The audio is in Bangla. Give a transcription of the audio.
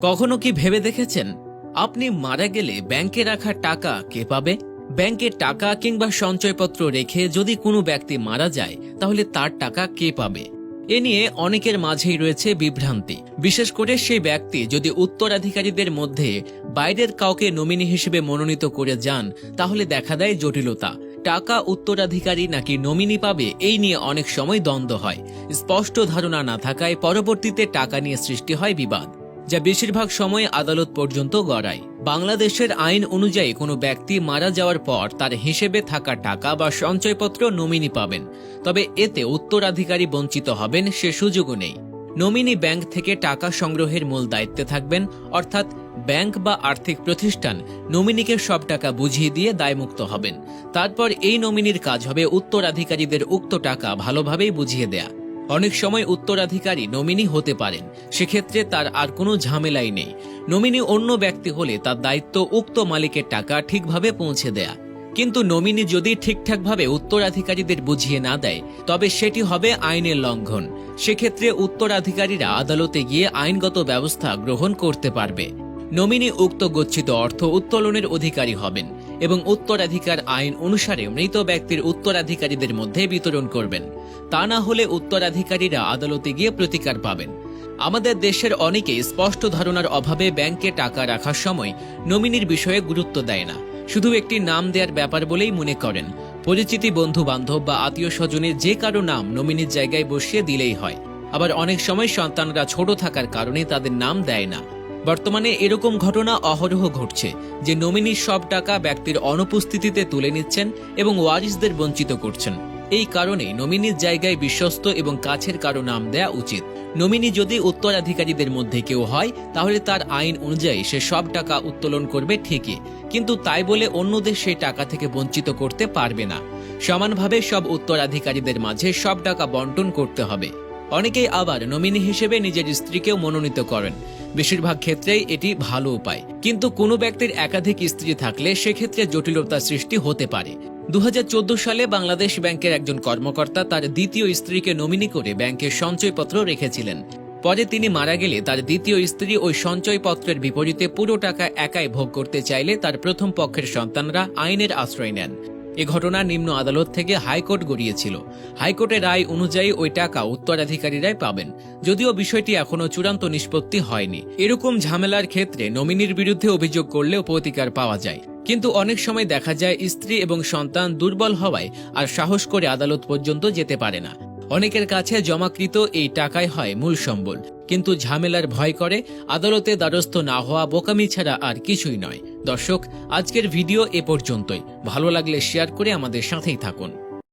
কখনো কি ভেবে দেখেছেন? আপনি মারা গেলে ব্যাংকে রাখা টাকা কে পাবে? ব্যাংকে টাকা কিংবা সঞ্চয়পত্র রেখে যদি কোনো ব্যক্তি মারা যায়, তাহলে তার টাকা কে পাবে? এ নিয়ে অনেকের মাঝেই রয়েছে বিভ্রান্তি। বিশেষ করে সেই ব্যক্তি যদি উত্তরাধিকারীদের মধ্যে বাইরের কাউকে নমিনি হিসেবে মনোনীত করে যান, তাহলে দেখা দেয় জটিলতা। টাকা উত্তরাধিকারী নাকি নমিনি পাবে, এই নিয়ে অনেক সময় দ্বন্দ্ব হয়। স্পষ্ট ধারণা না থাকায় পরবর্তীতে টাকা নিয়ে সৃষ্টি হয় বিবাদ। যা বেশিরভাগ সময় আদালত পর্যন্ত গড়ায়। বাংলাদেশের আইন অনুযায়ী কোনো ব্যক্তি মারা যাওয়ার পর তার হিসেবে থাকা টাকা বা সঞ্চয়পত্র নমিনি পাবেন। তবে এতে উত্তরাধিকারী বঞ্চিত হবেন সে সুযোগও নেই। নমিনি ব্যাংক থেকে টাকা সংগ্রহের মূল দায়িত্বে থাকবেন, অর্থাৎ ব্যাংক বা আর্থিক প্রতিষ্ঠান নমিনিকে সব টাকা বুঝিয়ে দিয়ে দায়মুক্ত হবেন। তারপর এই নমিনির কাজ হবে উত্তরাধিকারীদের উক্ত টাকা ভালোভাবেই বুঝিয়ে দেয়া। অনেক সময় উত্তরাধিকারী নমিনি হতে পারেন। সেক্ষেত্রে তার আর কোনো ঝামেলাই নেই। নমিনি অন্য ব্যক্তি হলে তার দায়িত্ব উক্ত মালিকের টাকা ঠিকভাবে পৌঁছে দেয়া। কিন্তু নমিনি যদি ঠিকঠাকভাবে উত্তরাধিকারীদের বুঝিয়ে না দেয়, তবে সেটি হবে আইনের লঙ্ঘন। সেক্ষেত্রে উত্তরাধিকারীরা আদালতে গিয়ে আইনগত ব্যবস্থা গ্রহণ করতে পারবে। নমিনি উক্ত গচ্ছিত অর্থ উত্তোলনের অধিকারী হবেন। এবং উত্তরাধিকার আইন অনুসারে মৃত ব্যক্তির উত্তরাধিকারীদের মধ্যে বিতরণ করবেন। তা না হলে উত্তরাধিকারীরা আদালতে গিয়ে প্রতিকার পাবেন। আমাদের দেশের অনেকে স্পষ্ট ধারণার অভাবে ব্যাংকে টাকা রাখার সময় নমিনির বিষয়ে গুরুত্ব দেয় না। শুধু একটি নাম দেওয়ার ব্যাপার বলেই মনে করেন। পরিচিতি বন্ধু বান্ধব বা আত্মীয় স্বজনের যে কারও নাম নমিনির জায়গায় বসিয়ে দিলেই হয়। আবার অনেক সময় সন্তানরা ছোট থাকার কারণে তাদের নাম দেয় না। বর্তমানে এরকম ঘটনা অহরহ ঘটছে যে নমিনির সব টাকা ব্যক্তির অনুপস্থিতিতে তুলে নিচ্ছেন এবং ওয়ারিসদের বঞ্চিত করছেন। এই কারণে নমিনির জায়গায় বিশ্বস্ত এবং কাছের কারও নাম দেয়া উচিত। নমিনি যদি উত্তরাধিকারীদের মধ্যে কেউ হয়, তাহলে তার আইন অনুযায়ী সে সব টাকা উত্তোলন করবে ঠিকই, কিন্তু তাই বলে অন্যদের সেই টাকা থেকে বঞ্চিত করতে পারবে না। সমানভাবে সব উত্তরাধিকারীদের মাঝে সব টাকা বন্টন করতে হবে। অনেকেই আবার নমিনি হিসেবে নিজের স্ত্রীকেও মনোনীত করেন। বেশিরভাগ ক্ষেত্রেই এটি ভালো উপায়। কিন্তু কোনো ব্যক্তির একাধিক স্ত্রী থাকলে সেক্ষেত্রে জটিলতার সৃষ্টি হতে পারে। দু হাজার চোদ্দ সালে বাংলাদেশ ব্যাংকের একজন কর্মকর্তা তার দ্বিতীয় স্ত্রীকে নমিনি করে ব্যাংকের সঞ্চয়পত্র রেখেছিলেন। পরে তিনি মারা গেলে তার দ্বিতীয় স্ত্রী ওই সঞ্চয়পত্রের বিপরীতে পুরো টাকা একাই ভোগ করতে চাইলে তার প্রথম পক্ষের সন্তানরা আইনের আশ্রয় নেন। এ ঘটনা নিম্ন আদালত থেকে হাইকোর্ট গড়িয়েছিল। হাইকোর্টের রায় অনুযায়ী ওই টাকা উত্তরাধিকারীরাই পাবেন। যদিও বিষয়টি এখনও চূড়ান্ত নিষ্পত্তি হয়নি। এরকম ঝামেলার ক্ষেত্রে নমিনির বিরুদ্ধে অভিযোগ করলেও প্রতিকার পাওয়া যায়। কিন্তু অনেক সময় দেখা যায় স্ত্রী এবং সন্তান দুর্বল হওয়ায় আর সাহস করে আদালত পর্যন্ত যেতে পারে না। অনেকের কাছে জমাকৃত এই টাকাই হয় মূল সম্বল। কিন্তু ঝামেলার ভয় করে, আদালতে দ্বারস্থ না হওয়া, বোকামি ছাড়া আর কিছুই নয়। দর্শক, আজকের ভিডিও এ পর্যন্তই। ভালো লাগলে শেয়ার করে আমাদের সাথেই থাকুন।